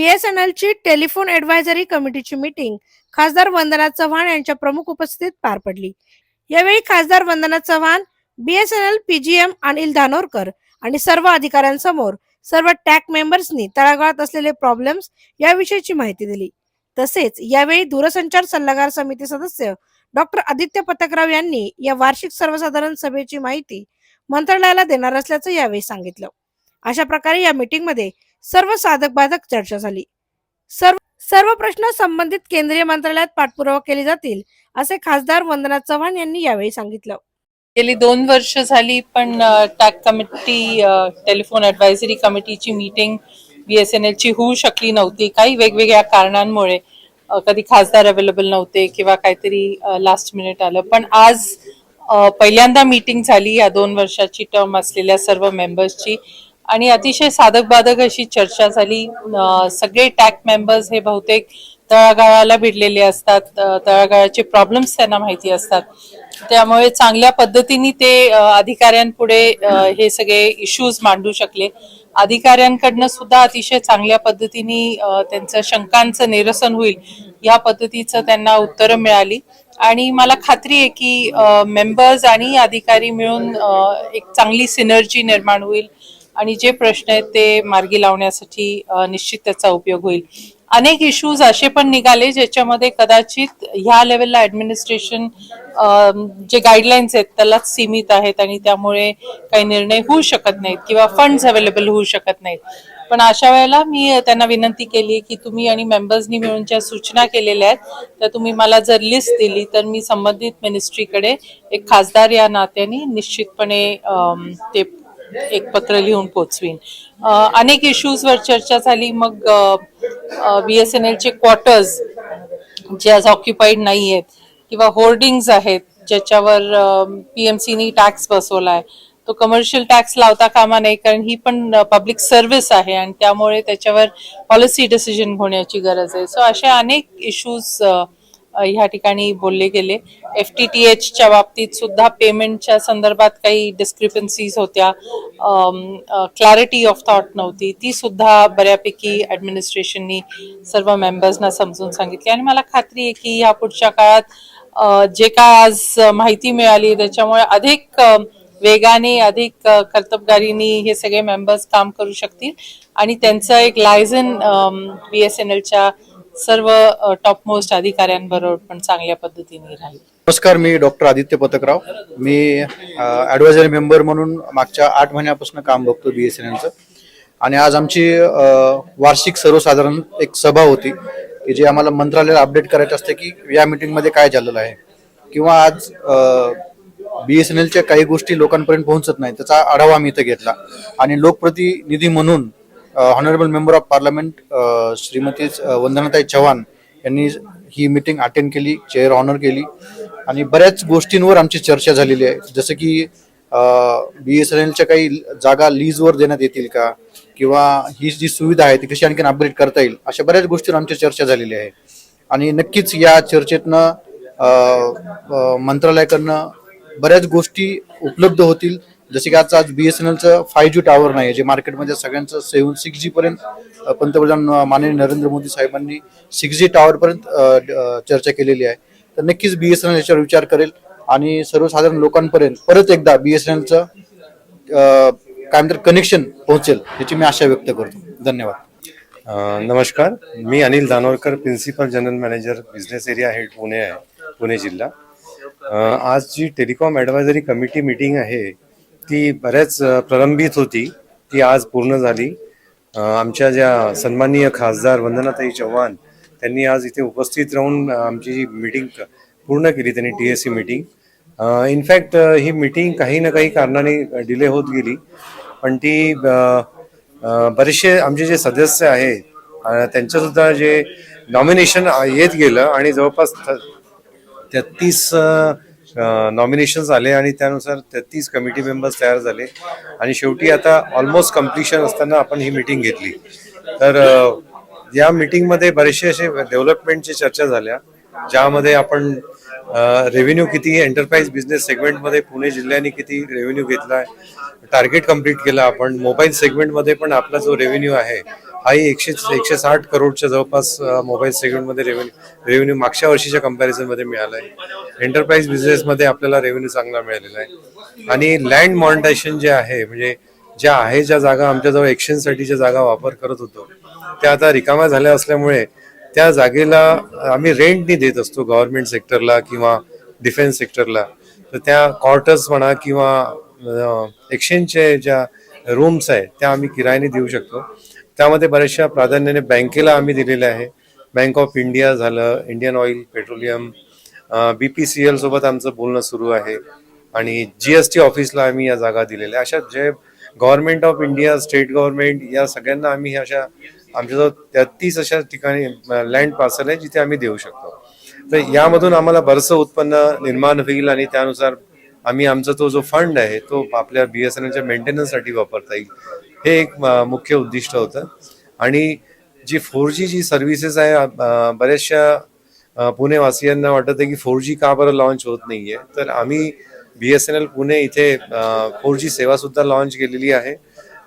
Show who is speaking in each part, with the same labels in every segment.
Speaker 1: बीएसएनएलची telephone advisory कमिटीची meeting खासदार वंदना चव्हाण यांच्या प्रमुख उपस्थितीत पार पडली. यावेळी खासदार वंदना चव्हाण बीएसएनएल पीजीएम अनिल धानोरकर आणि सर्व अधिकाऱ्यांसमोर सर्व टॅक मेंबर्सनी तळागाळात असलेले प्रॉब्लेम्स याविषयीची माहिती दिली. तसेच यावेळी दूरसंचार सल्लागार समिती सदस्य डॉक्टर आदित्य पथकराव यांनी या वार्षिक सर्वसाधारण सभेची माहिती मंत्रालयाला देणार असल्याचं यावेळी सांगितलं. अशा प्रकारे या मीटिंगमध्ये सर्व साधक बाधक चर्चा झाली. सर्व सर्व प्रश्न संबंधित केंद्रीय मंत्रालयात पाठपुरावा केले जातील असे खासदार वंदना चव्हाण यांनी यावेळी सांगितलं.
Speaker 2: गेली दोन वर्ष झाली पण टॅक कमिटी टेलिफोन ऍडवायझरी कमिटीची मीटिंग बीएसएनएल ची होऊ शकली नव्हती. काही वेगवेगळ्या कारणांमुळे कधी खासदार अवेलेबल नव्हते किंवा काहीतरी लास्ट मिनिट आलं. पण आज पहिल्यांदा मीटिंग झाली या दोन वर्षाची टर्म असलेल्या सर्व मेंबर्सची आणि अतिशय साधक बाधक अशी चर्चा झाली. सगळे टॅक मेंबर्स हे बहुतेक तळागाळाला भिडलेले असतात. तळागाळाचे प्रॉब्लेम्स त्यांना माहिती असतात. त्यामुळे चांगल्या पद्धतीने ते अधिकाऱ्यांपुढे हे सगळे इश्यूज मांडू शकले. अधिकाऱ्यांकडनं सुद्धा अतिशय चांगल्या पद्धतीने त्यांचं शंकांचं निरसन होईल या पद्धतीचं त्यांना उत्तरं मिळाली. आणि मला खात्री आहे की मेंबर्स आणि अधिकारी मिळून एक चांगली सिनर्जी निर्माण होईल. आणि जे प्रश्न आहेत ते मार्गी लावण्यासाठी निश्चित त्याचा उपयोग होईल. अनेक इश्यूज असे पण निघाले ज्याच्यामध्ये कदाचित ह्या लेवलला ॲडमिनिस्ट्रेशन जे गाईडलाईन्स आहेत त्यालाच सीमित आहेत आणि त्यामुळे काही निर्णय होऊ शकत नाहीत किंवा फंड्स अवेलेबल होऊ शकत नाहीत. पण अशा वेळेला मी त्यांना विनंती केली की तुम्ही आणि मेंबर्सनी मिळून ज्या सूचना केलेल्या आहेत त्या तुम्ही मला जर लिस्ट दिली तर मी संबंधित मिनिस्ट्रीकडे एक खासदार या नात्याने निश्चितपणे ते एक पत्र लिहून पोचवीन. अनेक इश्यूजवर चर्चा झाली. मग बी एस एन एलचे क्वार्टर्स जे आज ऑक्युपाईड नाही आहेत किंवा होर्डिंग्स आहेत ज्याच्यावर पीएमसीनी टॅक्स बसवलाय तो कमर्शियल टॅक्स लावता कामा नाही कारण ही पण पब्लिक सर्व्हिस आहे आणि त्यामुळे त्याच्यावर पॉलिसी डिसिजन होण्याची गरज आहे. सो असे अनेक इश्यूज ह्या ठिकाणी बोलले गेले. एफ टी टी एचच्या बाबतीत सुद्धा पेमेंटच्या संदर्भात काही डिस्क्रिपन्सीज होत्या. क्लॅरिटी ऑफ थॉट नव्हती. ती सुद्धा बऱ्यापैकी ॲडमिनिस्ट्रेशननी सर्व मेंबर्सना समजून सांगितली. आणि मला खात्री आहे की ह्या पुढच्या काळात जे काय आज माहिती मिळाली त्याच्यामुळे अधिक वेगाने अधिक कर्तबगारीनी कर्तबगारीने हे सगळे मेंबर्स काम करू शकतील. आणि त्यांचं एक लायझन बी एस एन एलच्या सर्व टॉप मोस्ट अधिकाऱ्यांबरोबर पण चांगल्या पद्धतीने राहील.
Speaker 3: नमस्कार मी डॉक्टर आदित्य पथकराव मी ॲडवायझरी मेंबर म्हणून मागच्या आठ महिन्यापासून काम बघतो बी एस एन एलचं आणि आज आमची वार्षिक सर्वसाधारण एक सभा होती की जे आम्हाला मंत्रालयाला अपडेट करायचं असते की या मीटिंगमध्ये काय झालेलं आहे. किंवा आज बी एस एन एलच्या काही गोष्टी लोकांपर्यंत पोहोचत नाही त्याचा आढावा आम्ही इथं घेतला. आणि लोकप्रतिनिधी म्हणून honourable member of parliament Shrimati वंदनाताई Chavan यांनी ही मीटिंग अटेंड केली चेअर ऑनर केली. आणि बऱ्याच गोष्टींवर आमची चर्चा झालेली आहे. जसं की बी एस एन एलच्या काही जागा लीजवर देण्यात येतील का? किंवा ही जी सुविधा आहे ती कशी आणखीन अपग्रेड करता येईल? अशा बऱ्याच गोष्टींवर आमची चर्चा झालेली आहे. आणि नक्कीच या चर्चेतनं मंत्रालयाकडनं बऱ्याच गोष्टी उपलब्ध होतील. जसे की आज आज बी एस एन एलचं फाय जी टॉवर नाही जे मार्केटमध्ये सगळ्यांचं सेवन सिक्स जी पर्यंत पंतप्रधान माननीय नरेंद्र मोदी साहेबांनी सिक्स जी टॉवर पर्यंत चर्चा केलेली आहे. तर नक्कीच बी एस एन एल याच्यावर विचार करेल आणि सर्वसाधारण लोकांपर्यंत परत एकदा बी एस एन एलचं काय म्हणतात कनेक्शन पोहोचेल याची मी आशा व्यक्त करतो. धन्यवाद.
Speaker 4: नमस्कार. मी Anil Danorkar principal general manager business area head Pune आहे पुणे जिल्हा. आज जी टेलिकॉम ॲडवायझरी कमिटी मीटिंग आहे ती बऱ्याच प्रलंबित होती. ती आज पूर्ण झाली. आमच्या ज्या सन्माननीय खासदार वंदनाताई चव्हाण त्यांनी आज इथे उपस्थित राहून आमची जी मीटिंग पूर्ण केली त्यांनी T S C meeting. In fact he meeting काही ना काही कारणाने डिले होत गेली. पण ती बरेचसे आमचे जे सदस्य आहेत त्यांचंसुद्धा जे नॉमिनेशन येत गेलं आणि जवळपास तेहतीस नॉमिनेशन्स आले आणि त्यानुसार तेहतीस कमिटी मेंबर्स तयार झाले. आणि शेवटी आता ऑलमोस्ट कम्प्लिशन असताना आपण ही मीटिंग घेतली. तर या मीटिंगमध्ये बरेचसे असे डेव्हलपमेंटची चर्चा झाल्या ज्यामध्ये आपण रेव्हेन्यू किती एंटरप्राइज बिझनेस सेगमेंटमध्ये पुणे जिल्ह्याने किती रेव्हेन्यू घेतला आहे टार्गेट कंप्लीट केला आपण मोबाईल सेगमेंटमध्ये पण आपला जो रेव्हेन्यू आहे हाही एकशे एकशे साठ करोडच्या जवळपास मोबाईल सेगमेंटमध्ये रेव्हेन्यू रेव्हेन्यू मागच्या वर्षीच्या कम्पॅरिझनमध्ये मिळाला आहे एंटरप्राइज बिझनेसमध्ये आपल्याला रेव्हेन्यू चांगला मिळालेला आहे. आणि लँड मॉनिटायझेशन जे आहे म्हणजे ज्या आहे ज्या जागा आमच्याजवळ एक्सचेंजसाठीच्या जागा वापर करत होतो त्या आता रिकाम्या झाल्या असल्यामुळे त्या जागेला आम्ही रेंटनी देत असतो गव्हर्नमेंट सेक्टरला किंवा डिफेन्स सेक्टरला तर त्या क्वार्टर्स म्हणा किंवा एक्सचेंजचे ज्या रूम्स आहेत त्या आम्ही किरायाने देऊ शकतो. त्यामध्ये बऱ्याचशा प्राधान्याने बँकेला आम्ही दिलेले आहे. बँक ऑफ इंडिया झालं Indian oil petroleum B P C L सोबत आमचं बोलणं सुरू आहे. आणि जी एस टी ऑफिसला आम्ही या जागा दिलेल्या अशा जे government of India state government या सगळ्यांना आम्ही अशा आमच्याजवळ तेहतीस अशा ठिकाणी लँड पार्सल आहे जिथे आम्ही देऊ शकतो. तर यामधून आम्हाला बरंचसं उत्पन्न निर्माण होईल आणि त्यानुसार आम्ही आमचा तो जो फंड आहे तो आपल्या बी एस एन एलच्या मेंटेनन्ससाठी वापरता येईल. हे एक मुख्य उद्दिष्ट होतं. आणि जी फोर जी जी सर्व्हिसेस आहे बऱ्याचशा पुणेवासियांना वाटत आहे की फोर जी का बरं लॉन्च होत नाहीये. तर आम्ही B S N L Pune इथे फोर जी सेवा सुद्धा लॉन्च केलेली आहे.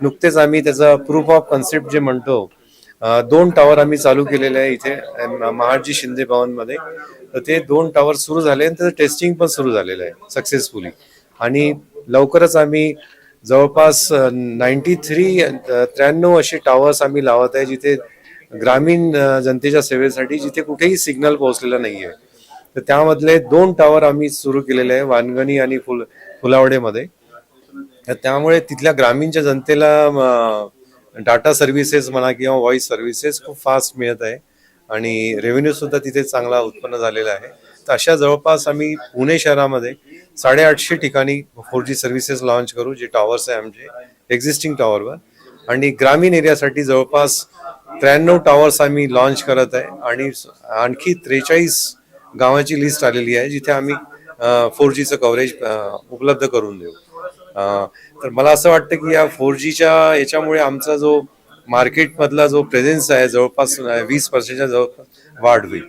Speaker 4: नुकतेच आम्ही त्याचा प्रूफ ऑफ कन्सेप्ट जे म्हणतो दोन टॉवर आम्ही चालू केलेले आहे इथे महाजी शिंदे भवनमध्ये. तर ते दोन टॉवर सुरू झाले आणि त्याचं टेस्टिंग पण सुरू झालेलं आहे सक्सेसफुली आणि लवकरच आम्ही जवळपास नाईन्टी थ्री त्र्याण्णव असे टॉवर्स आम्ही लावत आहे जिथे ग्रामीण जनतेच्या सेवेसाठी जिथे कुठेही सिग्नल पोहोचलेला नाहीये. तर त्यामधले दोन टॉवर आम्ही सुरू केलेले आहे वानगणी आणि फुल फुलावडेमध्ये. तर त्यामुळे तिथल्या ग्रामीणच्या जनतेला डाटा सर्व्हिसेस म्हणा किंवा व्हॉइस सर्व्हिसेस खूप फास्ट मिळत आहे. आणि रेव्हेन्यू सुद्धा तिथे चांगला उत्पन्न झालेला आहे. तर अशा जवळपास आम्ही पुणे शहरामध्ये साडेआठशे ठिकाणी फोर जी सर्व्हिसेस लॉन्च करू जे टॉवर्स आहे आमचे एक्झिस्टिंग टॉवरवर आणि ग्रामीण एरियासाठी जवळपास त्र्याण्णव टॉवर्स आम्ही लॉन्च करत आहे. आणि आणखी त्रेचाळीस गावाची लिस्ट आलेली आहे जिथे आम्ही फोर जीचं कव्हरेज उपलब्ध करून देऊ. तर मला असं वाटतं की या फोर जीच्या याच्यामुळे आमचा जो मार्केटमधला जो प्रेझेन्स आहे जवळपास वीस पर्सेंटच्या जवळपास वाढ होईल.